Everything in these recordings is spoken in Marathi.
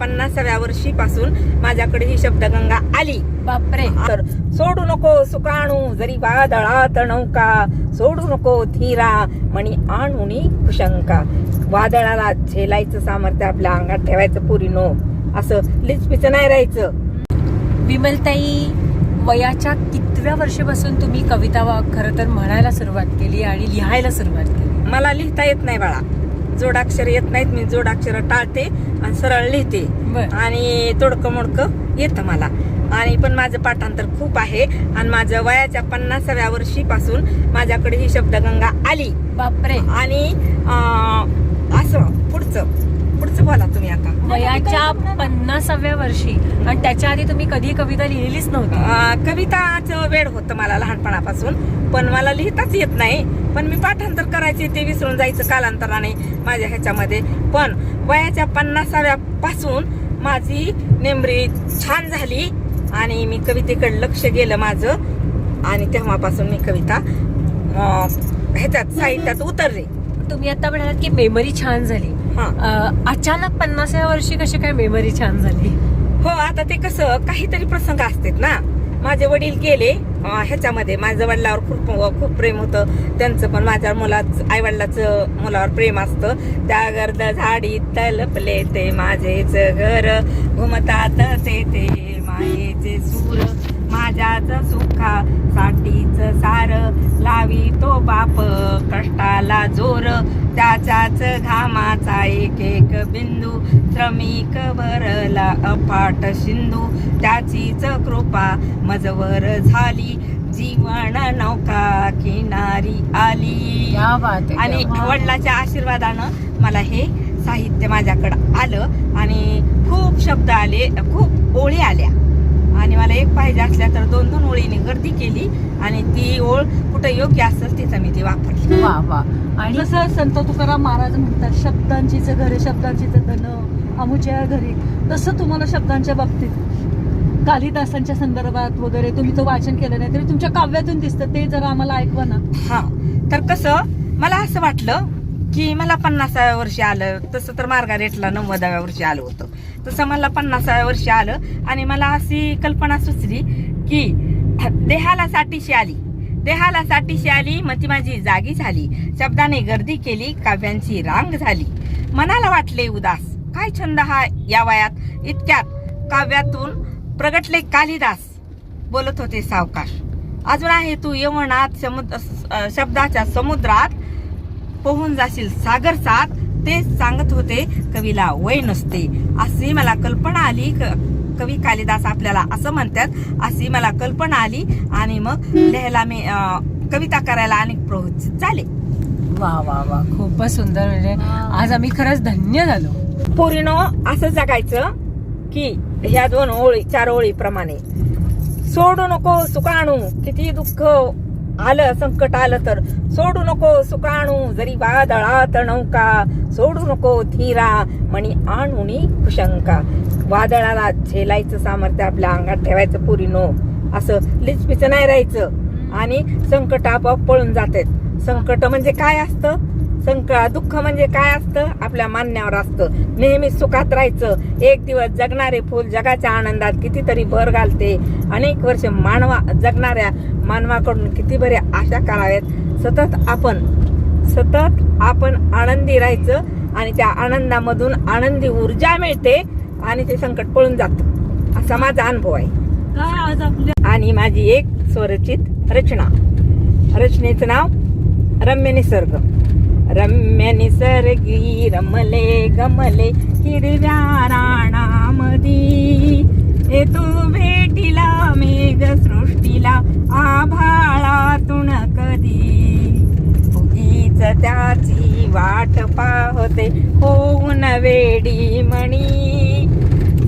पन्नासाव्या वर्षीपासून माझ्याकडे ही शब्दगंगा आली. बापरे. तर सोडू नको सुकाणू जरी वादळात नौका सोडू नको धीरा मणी आणुनी कुशंका वादळाला झेलायचं सामर्थ्य आपल्या अंगात ठेवायचं पुरी नो असं लिचपिच नाही राहायचं. विमलताई वयाच्या कितव्या वर्षापासून तुम्ही कविता वा- खरं तर म्हणायला सुरुवात केली आणि लिहायला सुरुवात केली? मला लिहिता येत नाही बाळा. जोडाक्षर येत नाहीत मी जोडाक्षर टाळते आणि सरळ लिहिते. आणि तोडकं मोडकं येतं मला. आणि पण माझं पाठांतर खूप आहे. आणि माझं वयाच्या पन्नासाव्या वर्षीपासून माझ्याकडे ही शब्दगंगा आली. बापरे. आणि अं, असं पुढचं. पुढचं बोला तुम्ही आता. वयाच्या पन्नासाव्या वर्षी आणि त्याच्या आधी तुम्ही कधी कविता लिहिलीच नव्हती. अं, कविताचं वेळ होतं मला लहानपणापासून पण मला लिहिताच येत नाही. पण मी पाठांतर करायचे ते विसरून जायचं कालांतराने माझ्या ह्याच्यामध्ये. पण वयाच्या पन्नासाव्या पासून माझी नेमरी छान झाली आणि मी कवितेकडे लक्ष गेलं माझं. आणि तेव्हापासून मी कविता अं, ह्याच्यात साहित्यात उतरले. तुम्ही आता म्हणालात की मेमरी छान झाली. अं, अचानक पन्नासाव्या वर्षी कशी काय मेमरी छान झाली? हो आता ते कसं काहीतरी प्रसंग असतात ना. माझे वडील गेले अं, ह्याच्यामध्ये माझ्या वडिलावर खूप खूप प्रेम होतं. त्यांचं पण माझ्या मुलाच आई वडिलाचं मुलावर प्रेम असतं. त्या गर्द झाडी तलपले ते माझेच घर. घुमतात ते ते मायेचे सूर. माझ्याच सुखा साठीच सार. लावी तो बाप कष्टाला जोर. त्याच्याच घामाचा एक एक बिंदू श्रमिक भरला अफाट सिंधू. त्याचीच कृपा मजवर झाली. जीवन नौका किनारी आली. आणि. वडिलाच्या आशीर्वादानं मला हे साहित्य माझ्याकडं आलं आणि खूप शब्द आले खूप ओळी आल्या. आणि मला एक पाहिजे असल्या तर दोन दोन ओळीने गर्दी केली आणि ती ओळ कुठं योग्य असेल तिथं मी ती वापरली. वा वा. आणि जसं संत तुकाराम महाराज म्हणतात शब्दांचीच घर शब्दांचीच धन अमुच्या घरी. तसं तुम्हाला शब्दांच्या बाबतीत कालिदासांच्या संदर्भात वगैरे तुम्ही तो वाचन केलं नाही तरी तुमच्या काव्यातून दिसतं ते जरा आम्हाला ऐकवा ना. हा. तर कसं मला असं वाटलं की मला पन्नासाव्या वर्षी आलं तसं तर मार्गारेटला नव्वदाव्या वर्षी आलं होतं. तसं मला पन्नासाव्या वर्षी आलं आणि मला अशी कल्पना सुचली की देहाला साठीशी आली. देहाला साठीशी आली मती माझी जागी झाली. शब्दाने गर्दी केली काव्यांची रांग झाली. मनाला वाटले उदास. काय छंद हा या वयात? इतक्यात काव्यातून प्रगटले कालिदास बोलत होते सावकाश अजून आहे तू यवनात समुद्र शब्दाच्या समुद्रात पोहून जाशील. सागर साथ ते सांगत होते कवीला वय नसते. अशी मला कल्पना आली क- कवी कालिदास आपल्याला असं म्हणतात अशी मला कल्पना आली आणि मग लिहायला मी कविता करायला अनेक प्रवृत्त झाले. वा वा वा. खूपच सुंदर. म्हणजे आज आम्ही खरंच धन्य झालो. पोरीनो असं जगायचं की ह्या दोन ओळी चार ओळी प्रमाणे सोडू नको सुकाणू किती दुःख आलं संकट आलं तर. सोडू नको सुकाणू जरी वादळात नौका. सोडू नको धीरा मणी आणुनी कुशंका वादळाला झेलायचं सामर्थ्य आपल्या अंगात ठेवायचं पुरी नो. असं लिचपिच नाही राहायचं. आणि संकट आपोआप पळून जातात. संकट म्हणजे काय असतं? संकट दुःख म्हणजे काय असतं? आपल्या मान्यावर असतं. नेहमी सुखात राहायचं. एक दिवस जगणारे फुल जगाच्या आनंदात कितीतरी भर घालते. अनेक वर्ष मानवा जगणाऱ्या मानवाकडून किती बरे आशा कराव्यात. सतत आपण सतत आपण आनंदी राहायचं आणि त्या आनंदामधून आनंदी ऊर्जा मिळते. आणि ते संकट पळून जातं. असा माझा अनुभव आहे. आणि माझी एक स्वरचित रचना. रचनेचं नाव रम्य निसर्ग. रम्य निसर्गी रमले गमले हिरव्या राणामधी. येतो भेटीला मेघ सृष्टीला आभाळातून कधी. उगीच त्याची वाट पाहते होऊन वेडी मणी.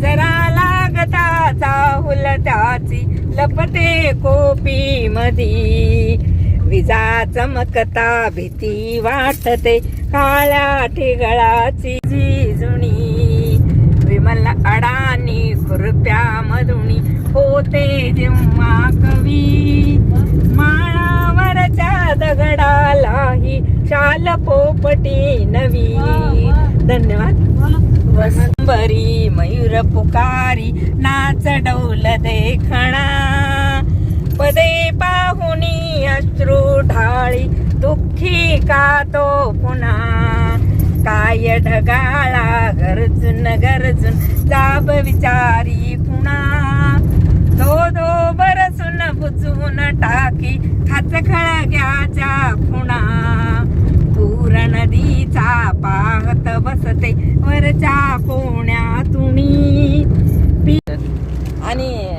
जरा लागता चाहुल त्याची लपते कोपी मधी. विजा चमकता भीती वाटते काळ्या ठिगळाची जिजुणी विमल अडानी खुरप्या मधुणी होते जेव्हा कवी. माळावरच्या दगडालाही शाल पोपटी नवी. वा, वा. धन्यवाद. वसंबरी मयूर पुकारी नाच डौल देखणा. पदे पाहुनी अश्रू ढाळी दुःखी का तो पुन्हा? काय ढगाळा गरजून गरजून जाब विचारी पुन्हा? दो दो बरसून बुजून टाकी खाच खळा खुणा पूर नदीचा पाहत बसते वरच्या कोण्यातुणी पी- आणि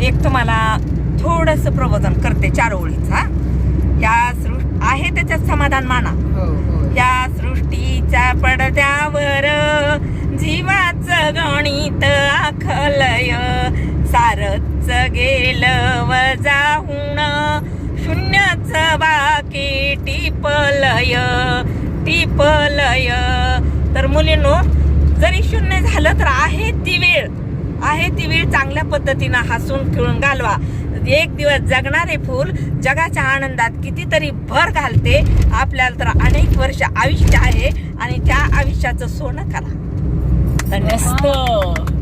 एक तुम्हाला थोडस प्रबोधन करते चार ओळीचा या सृष्टी आहे त्याच्यात समाधान माना. या सृष्टीच्या पडद्यावर जीवाच गणित आखलय. सारच गेलं वजाहून शून्यच बाकी टिपलय टिपलय. मुलींनो जरी शून्य झालं तर आहे ती वेळ. आहे ती वेळ चांगल्या पद्धतीनं हसून खेळून घालवा. एक दिवस जगणारे फूल जगाच्या आनंदात कितीतरी भर घालते. आपल्याला तर अनेक वर्ष आयुष्य आहे आणि त्या आयुष्याचं सोनं करा. धन्यवाद.